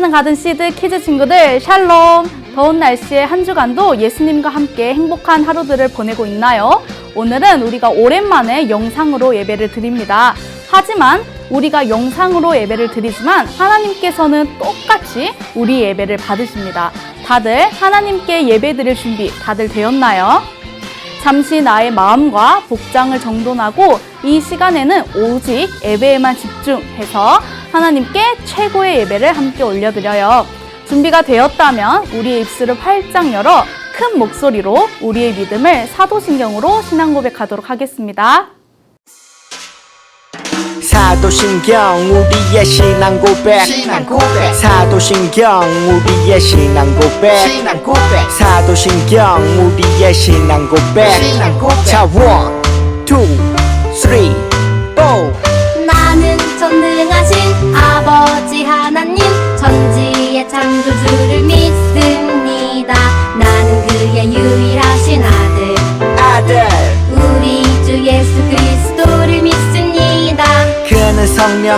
사랑하는 가든 시드 키즈 친구들 샬롬 더운 날씨에 한 주간도 예수님과 함께 행복한 하루들을 보내고 있나요? 오늘은 우리가 오랜만에 영상으로 예배를 드립니다. 하지만 우리가 영상으로 예배를 드리지만 하나님께서는 똑같이 우리 예배를 받으십니다. 다들 하나님께 예배 드릴 준비 다들 되었나요? 잠시 나의 마음과 복장을 정돈하고 이 시간에는 오직 예배에만 집중해서 하나님께 최고의 예배를 함께 올려드려요. 준비가 되었다면 우리의 입술을 활짝 열어 큰 목소리로 우리의 믿음을 사도신경으로 신앙 고백하도록 하겠습니다. 사도신경 우리의 신앙 고백. 신앙 고백. 사도신경 우리의 신앙 고백. 신앙 고백. 사도신경 우리의 신앙 고백. 신앙 고백. 자, 1 2 3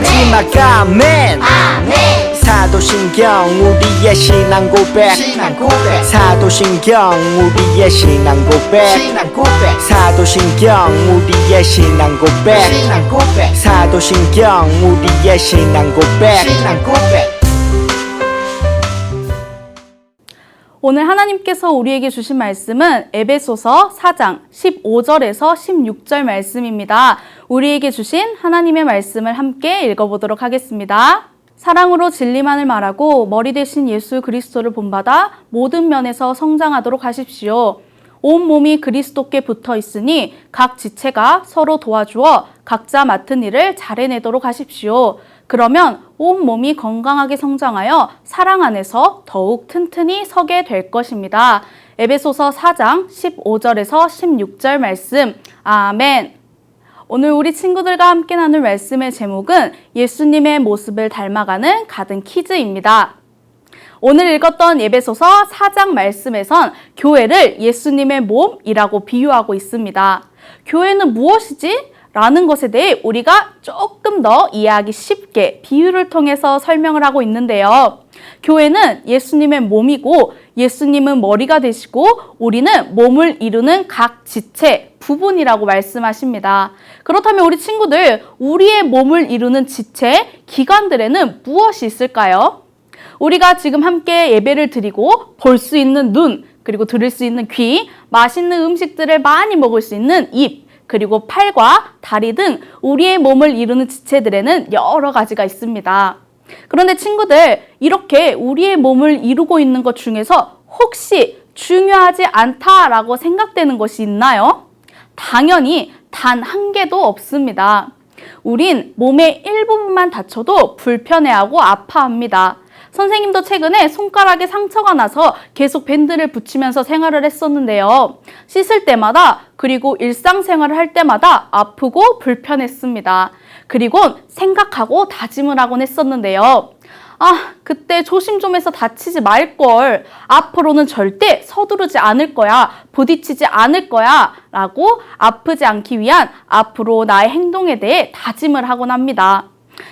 마지막 아멘. 아멘. 사도신경 우리의 신앙 고백. 신앙 고백. 사도신경 우리의 신앙 고백. 신앙 고백. 사도신경 우리의 신앙 고백. 신앙 고백. 사도신경 우리의 신앙 고백. 신앙 고백 오늘 하나님께서 우리에게 주신 말씀은 에베소서 4장 15절에서 16절 말씀입니다. 우리에게 주신 하나님의 말씀을 함께 읽어보도록 하겠습니다. 사랑으로 진리만을 말하고 머리 대신 예수 그리스도를 본받아 모든 면에서 성장하도록 하십시오. 온 몸이 그리스도께 붙어 있으니 각 지체가 서로 도와주어 각자 맡은 일을 잘 해내도록 하십시오. 그러면 온 몸이 건강하게 성장하여 사랑 안에서 더욱 튼튼히 서게 될 것입니다. 에베소서 4장 15절에서 16절 말씀. 아멘. 오늘 우리 친구들과 함께 나눌 말씀의 제목은 예수님의 모습을 닮아가는 가든 키즈입니다. 오늘 읽었던 예배소서 4장 말씀에선 교회를 예수님의 몸이라고 비유하고 있습니다. 교회는 무엇이지? 라는 것에 대해 우리가 조금 더 이해하기 쉽게 비유를 통해서 설명을 하고 있는데요. 교회는 예수님의 몸이고 예수님은 머리가 되시고 우리는 몸을 이루는 각 지체, 부분이라고 말씀하십니다. 그렇다면 우리 친구들, 우리의 몸을 이루는 지체, 기관들에는 무엇이 있을까요? 우리가 지금 함께 예배를 드리고 볼 수 있는 눈, 그리고 들을 수 있는 귀, 맛있는 음식들을 많이 먹을 수 있는 입, 그리고 팔과 다리 등 우리의 몸을 이루는 지체들에는 여러 가지가 있습니다. 그런데 친구들, 이렇게 우리의 몸을 이루고 있는 것 중에서 혹시 중요하지 않다라고 생각되는 것이 있나요? 당연히 단 한 개도 없습니다. 우린 몸의 일부분만 다쳐도 불편해하고 아파합니다. 선생님도 최근에 손가락에 상처가 나서 계속 밴드를 붙이면서 생활을 했었는데요. 씻을 때마다 그리고 일상생활을 할 때마다 아프고 불편했습니다. 그리고 생각하고 다짐을 하곤 했었는데요. 아, 그때 조심 좀 해서 다치지 말걸. 앞으로는 절대 서두르지 않을 거야. 부딪히지 않을 거야. 라고 아프지 않기 위한 앞으로 나의 행동에 대해 다짐을 하곤 합니다.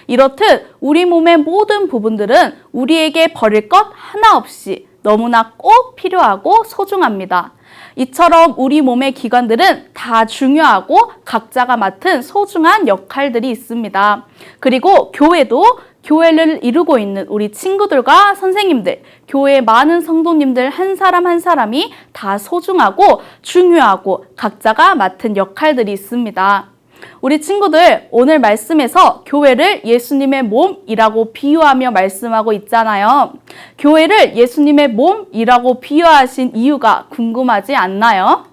이렇듯 우리 몸의 모든 부분들은 우리에게 버릴 것 하나 없이 너무나 꼭 필요하고 소중합니다. 이처럼 우리 몸의 기관들은 다 중요하고 각자가 맡은 소중한 역할들이 있습니다. 그리고 교회도 교회를 이루고 있는 우리 친구들과 선생님들, 교회 많은 성도님들 한 사람 한 사람이 다 소중하고 중요하고 각자가 맡은 역할들이 있습니다. 우리 친구들 오늘 말씀에서 교회를 예수님의 몸이라고 비유하며 말씀하고 있잖아요. 교회를 예수님의 몸이라고 비유하신 이유가 궁금하지 않나요?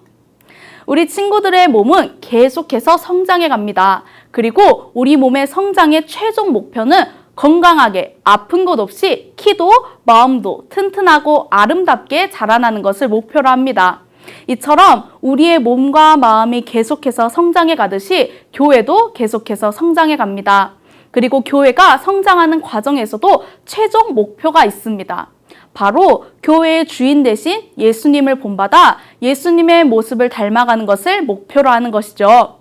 우리 친구들의 몸은 계속해서 성장해 갑니다. 그리고 우리 몸의 성장의 최종 목표는 건강하게 아픈 것 없이 키도 마음도 튼튼하고 아름답게 자라나는 것을 목표로 합니다. 이처럼 우리의 몸과 마음이 계속해서 성장해 가듯이 교회도 계속해서 성장해 갑니다. 그리고 교회가 성장하는 과정에서도 최종 목표가 있습니다. 바로 교회의 주인 대신 예수님을 본받아 예수님의 모습을 닮아가는 것을 목표로 하는 것이죠.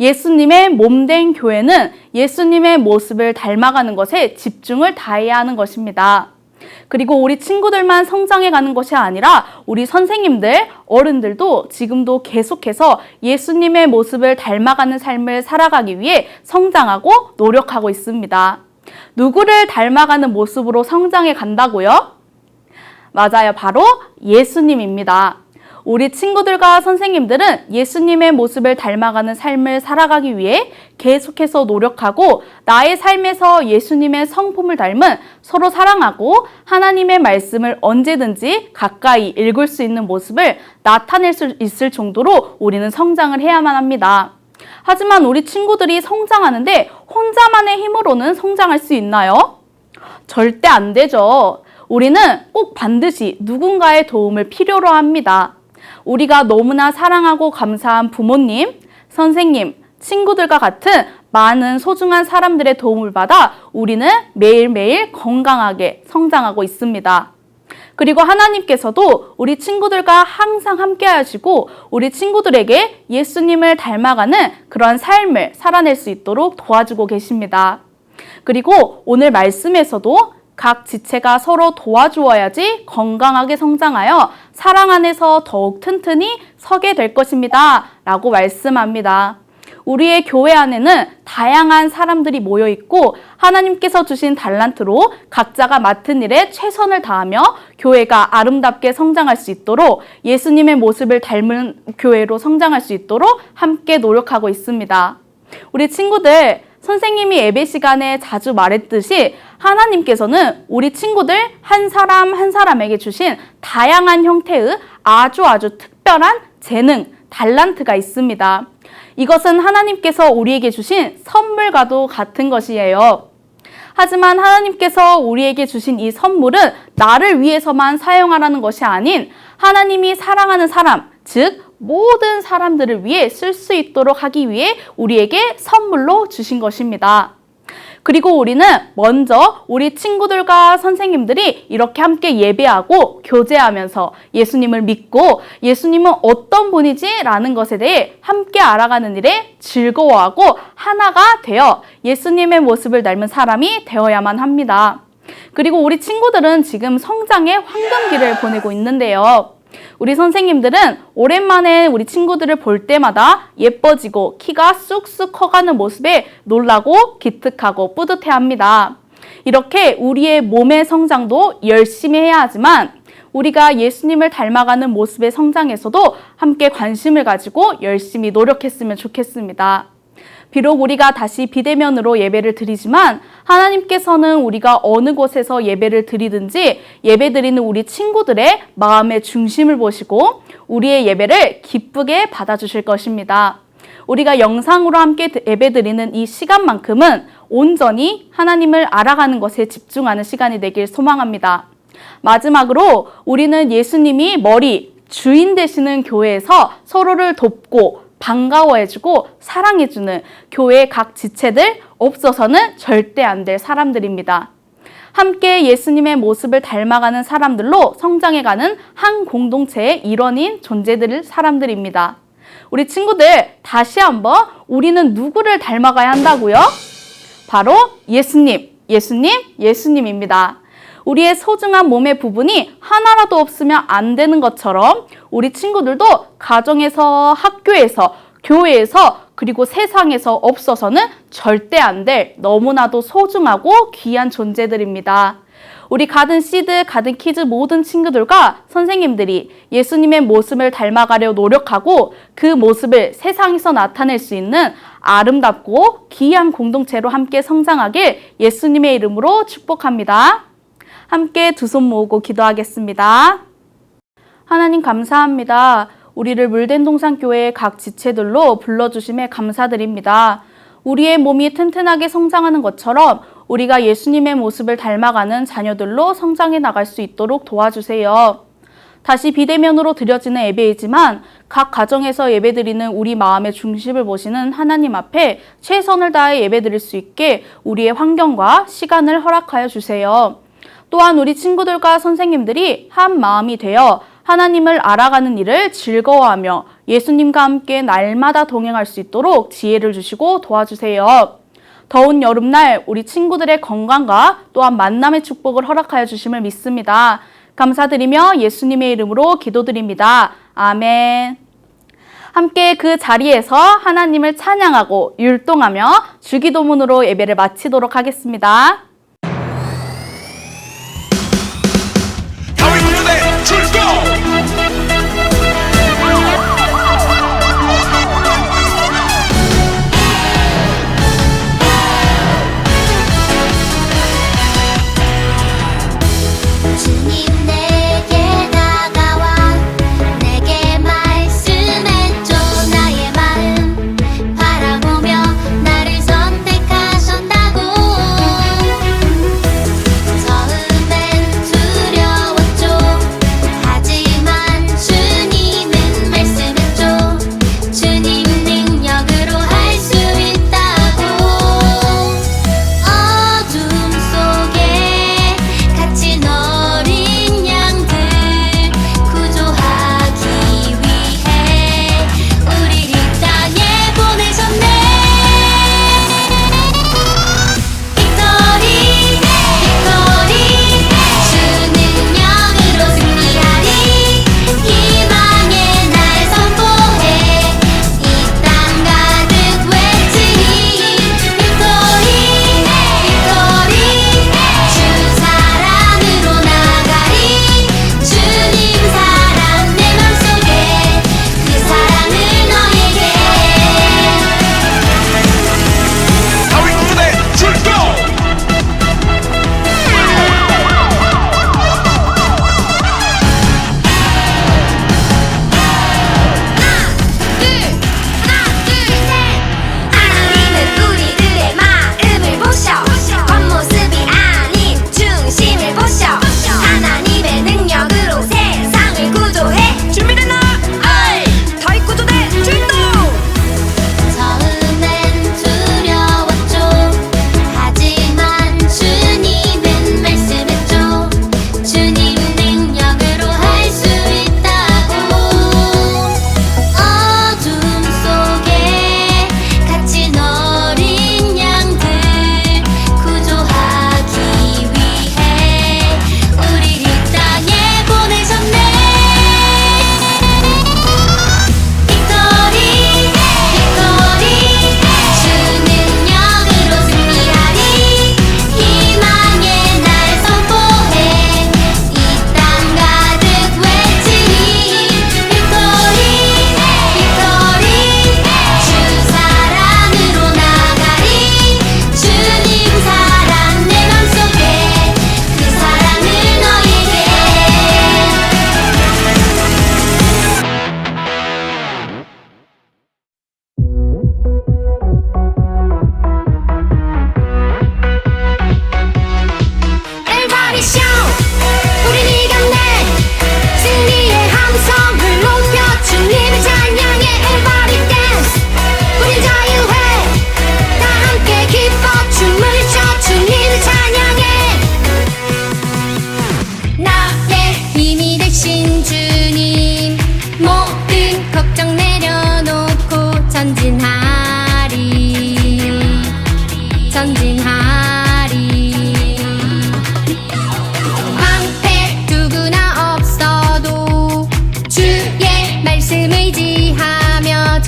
예수님의 몸된 교회는 예수님의 모습을 닮아가는 것에 집중을 다해야 하는 것입니다. 그리고 우리 친구들만 성장해 가는 것이 아니라 우리 선생님들, 어른들도 지금도 계속해서 예수님의 모습을 닮아가는 삶을 살아가기 위해 성장하고 노력하고 있습니다. 누구를 닮아가는 모습으로 성장해 간다고요? 맞아요. 바로 예수님입니다. 우리 친구들과 선생님들은 예수님의 모습을 닮아가는 삶을 살아가기 위해 계속해서 노력하고 나의 삶에서 예수님의 성품을 닮은 서로 사랑하고 하나님의 말씀을 언제든지 가까이 읽을 수 있는 모습을 나타낼 수 있을 정도로 우리는 성장을 해야만 합니다. 하지만 우리 친구들이 성장하는데 혼자만의 힘으로는 성장할 수 있나요? 절대 안 되죠. 우리는 꼭 반드시 누군가의 도움을 필요로 합니다. 우리가 너무나 사랑하고 감사한 부모님, 선생님, 친구들과 같은 많은 소중한 사람들의 도움을 받아 우리는 매일매일 건강하게 성장하고 있습니다. 그리고 하나님께서도 우리 친구들과 항상 함께 하시고 우리 친구들에게 예수님을 닮아가는 그런 삶을 살아낼 수 있도록 도와주고 계십니다. 그리고 오늘 말씀에서도 각 지체가 서로 도와주어야지 건강하게 성장하여 사랑 안에서 더욱 튼튼히 서게 될 것입니다. 라고 말씀합니다. 우리의 교회 안에는 다양한 사람들이 모여 있고 하나님께서 주신 달란트로 각자가 맡은 일에 최선을 다하며 교회가 아름답게 성장할 수 있도록 예수님의 모습을 닮은 교회로 성장할 수 있도록 함께 노력하고 있습니다. 우리 친구들 선생님이 예배 시간에 자주 말했듯이 하나님께서는 우리 친구들 한 사람 한 사람에게 주신 다양한 형태의 아주 아주 특별한 재능, 달란트가 있습니다. 이것은 하나님께서 우리에게 주신 선물과도 같은 것이에요. 하지만 하나님께서 우리에게 주신 이 선물은 나를 위해서만 사용하라는 것이 아닌 하나님이 사랑하는 사람, 즉 모든 사람들을 위해 쓸 수 있도록 하기 위해 우리에게 선물로 주신 것입니다. 그리고 우리는 먼저 우리 친구들과 선생님들이 이렇게 함께 예배하고 교제하면서 예수님을 믿고 예수님은 어떤 분이지? 라는 것에 대해 함께 알아가는 일에 즐거워하고 하나가 되어 예수님의 모습을 닮은 사람이 되어야만 합니다. 그리고 우리 친구들은 지금 성장의 황금기를 보내고 있는데요. 우리 선생님들은 오랜만에 우리 친구들을 볼 때마다 예뻐지고 키가 쑥쑥 커가는 모습에 놀라고 기특하고 뿌듯해 합니다. 이렇게 우리의 몸의 성장도 열심히 해야 하지만 우리가 예수님을 닮아가는 모습의 성장에서도 함께 관심을 가지고 열심히 노력했으면 좋겠습니다. 비록 우리가 다시 비대면으로 예배를 드리지만 하나님께서는 우리가 어느 곳에서 예배를 드리든지 예배 드리는 우리 친구들의 마음의 중심을 보시고 우리의 예배를 기쁘게 받아주실 것입니다. 우리가 영상으로 함께 예배 드리는 이 시간만큼은 온전히 하나님을 알아가는 것에 집중하는 시간이 되길 소망합니다. 마지막으로 우리는 예수님이 머리, 주인 되시는 교회에서 서로를 돕고 반가워해주고 사랑해주는 교회 각 지체들 없어서는 절대 안 될 사람들입니다. 함께 예수님의 모습을 닮아가는 사람들로 성장해가는 한 공동체의 일원인 존재들 사람들입니다. 우리 친구들 다시 한번 우리는 누구를 닮아가야 한다고요? 바로 예수님, 예수님, 예수님입니다. 우리의 소중한 몸의 부분이 하나라도 없으면 안 되는 것처럼 우리 친구들도 가정에서, 학교에서, 교회에서 그리고 세상에서 없어서는 절대 안 될 너무나도 소중하고 귀한 존재들입니다. 우리 가든 시드, 가든 키즈 모든 친구들과 선생님들이 예수님의 모습을 닮아가려 노력하고 그 모습을 세상에서 나타낼 수 있는 아름답고 귀한 공동체로 함께 성장하길 예수님의 이름으로 축복합니다. 함께 두 손 모으고 기도하겠습니다. 하나님 감사합니다. 우리를 물된 동산교회의 각 지체들로 불러주심에 감사드립니다. 우리의 몸이 튼튼하게 성장하는 것처럼 우리가 예수님의 모습을 닮아가는 자녀들로 성장해 나갈 수 있도록 도와주세요. 다시 비대면으로 드려지는 예배이지만 각 가정에서 예배드리는 우리 마음의 중심을 보시는 하나님 앞에 최선을 다해 예배드릴 수 있게 우리의 환경과 시간을 허락하여 주세요. 또한 우리 친구들과 선생님들이 한 마음이 되어 하나님을 알아가는 일을 즐거워하며 예수님과 함께 날마다 동행할 수 있도록 지혜를 주시고 도와주세요. 더운 여름날 우리 친구들의 건강과 또한 만남의 축복을 허락하여 주심을 믿습니다. 감사드리며 예수님의 이름으로 기도드립니다. 아멘. 함께 그 자리에서 하나님을 찬양하고 율동하며 주기도문으로 예배를 마치도록 하겠습니다.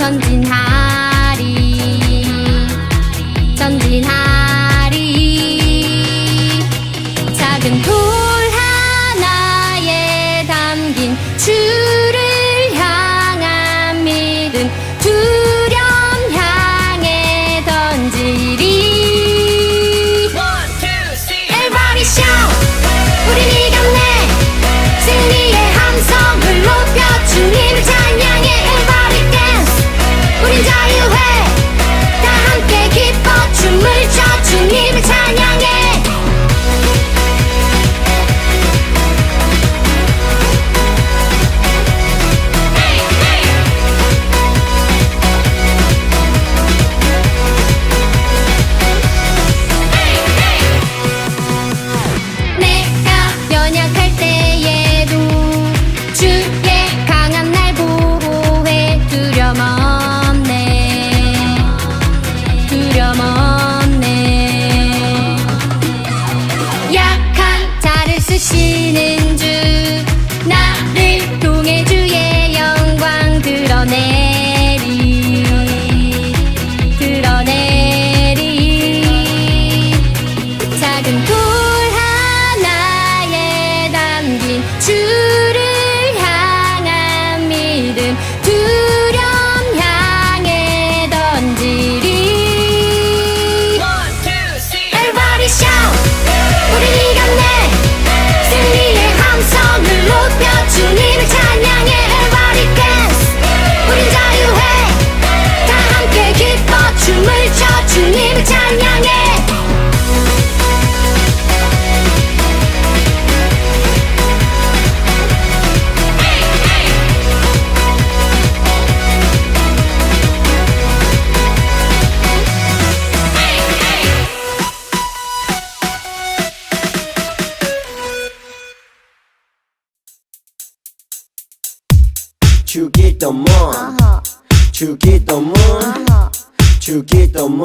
없어도 주님을 찬양해 주기도문 주기도문 주기도문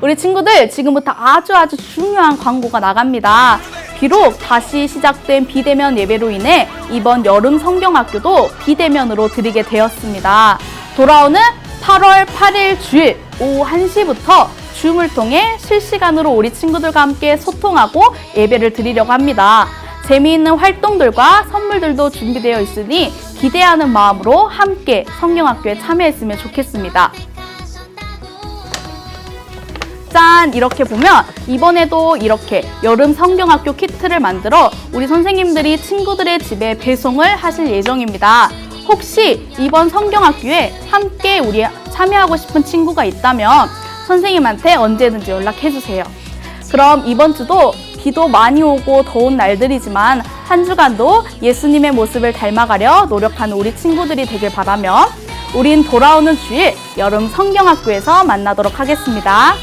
우리 친구들 지금부터 아주 아주 중요한 광고가 나갑니다. 비록 다시 시작된 비대면 예배로 인해 이번 여름 성경학교도 비대면으로 드리게 되었습니다. 돌아오는 8월 8일 주일 오후 1시부터 줌을 통해 실시간으로 우리 친구들과 함께 소통하고 예배를 드리려고 합니다. 재미있는 활동들과 선물들도 준비되어 있으니 기대하는 마음으로 함께 성경학교에 참여했으면 좋겠습니다. 짠! 이렇게 보면 이번에도 이렇게 여름 성경학교 키트를 만들어 우리 선생님들이 친구들의 집에 배송을 하실 예정입니다. 혹시 이번 성경학교에 함께 우리 참여하고 싶은 친구가 있다면 선생님한테 언제든지 연락해 주세요. 그럼 이번 주도 비도 많이 오고 더운 날들이지만 한 주간도 예수님의 모습을 닮아가려 노력하는 우리 친구들이 되길 바라며 우린 돌아오는 주일 여름 성경학교에서 만나도록 하겠습니다.